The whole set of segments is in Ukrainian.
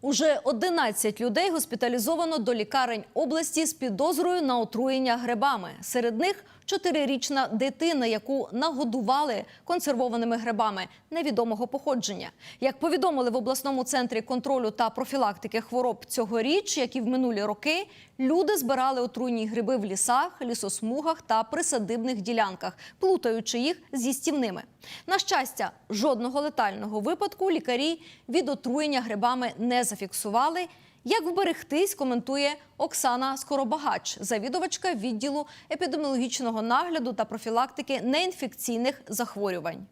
Уже 11 людей госпіталізовано до лікарень області з підозрою на отруєння грибами. Серед них чотирирічна дитина, яку нагодували консервованими грибами невідомого походження. Як повідомили в обласному центрі контролю та профілактики хвороб цьогоріч, як і в минулі роки, люди збирали отруйні гриби в лісах, лісосмугах та присадибних ділянках, плутаючи їх з їстівними. На щастя, жодного летального випадку лікарі від отруєння грибами не зафіксували. Як вберегтись, коментує Оксана Скоробагач, завідувачка відділу епідеміологічного нагляду та профілактики неінфекційних захворювань.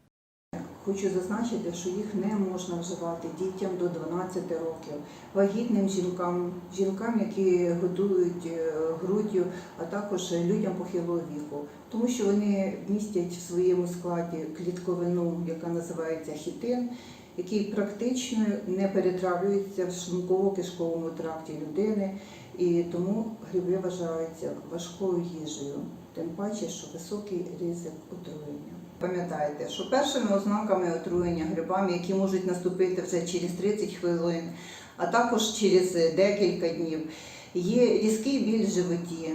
Хочу зазначити, що їх не можна вживати дітям до 12 років, вагітним жінкам, жінкам, які годують е, груддю, а також людям похилого віку, тому що вони містять в своєму складі клітковину, яка називається хітин, який практично не перетравлюється в шлунково-кишковому тракті людини, і тому гриби вважаються важкою їжею, тим паче, що високий ризик отруєння. Пам'ятайте, що першими ознаками отруєння грибами, які можуть наступити вже через 30 хвилин, а також через декілька днів, є різкий біль в животі,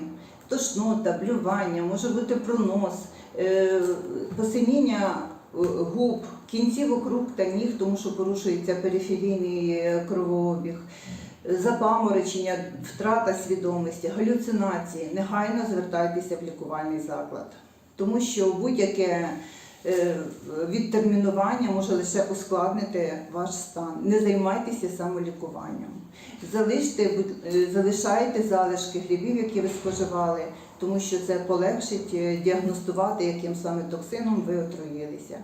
тошнота, блювання, може бути пронос, е, посиніння е, губ, кінцівок рук та ніг, тому що порушується периферійний е, кровообіг. Запаморочення, втрата свідомості, галюцинації, негайно звертайтеся в лікувальний заклад, тому що будь-яке е, відтермінування може лише ускладнити ваш стан. Не займайтеся самолікуванням. Залиште, е, залишайте залишки грибів, які ви споживали, тому що це полегшить е, діагностувати, яким саме токсином ви отруїлися.